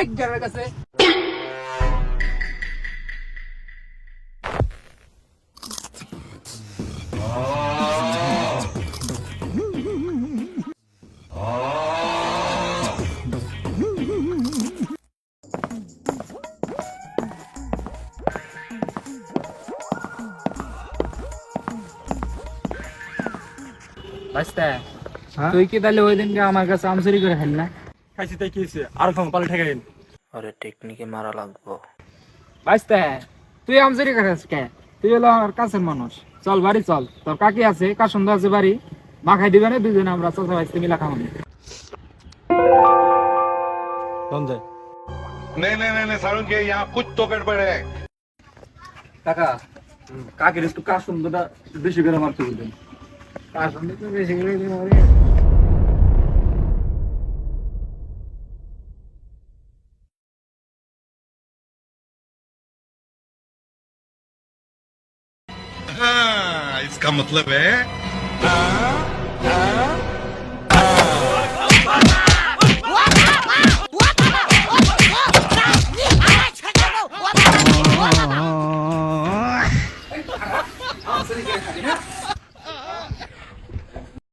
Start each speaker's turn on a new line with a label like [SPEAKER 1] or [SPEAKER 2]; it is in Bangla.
[SPEAKER 1] হাজির গসে আ
[SPEAKER 2] আ ナイス টা
[SPEAKER 1] তুই কি দলি ওই দিন কে আমার কাছে আমسری করে ফেল না
[SPEAKER 2] খাইছি তাই খেয়েছে আর খাম পালে ঠেকাইন
[SPEAKER 3] আরে টেকনিকে মারা লাগবো
[SPEAKER 1] বাইস্তে তুই আমজুরি করিস কে তুই হলো আমার কাছের মানুষ চল বাড়ি চল তোর কাকি আছে কাসন্দ আছে বাড়ি মা খাই দিবে না দুজনে আমরা চাচা ভাইতে মিলা
[SPEAKER 2] খাওয়ানি সঞ্জয়
[SPEAKER 4] नहीं नहीं नहीं नहीं सारुण के यहाँ कुछ तो गड़बड़ है
[SPEAKER 2] কাকা কাকের একটু কাসন্দটা বেশি করে মারতে বলবেন
[SPEAKER 1] কাসন্দ বেশি করে
[SPEAKER 4] মারি इसका मतलब है आ, आ, आ, आ,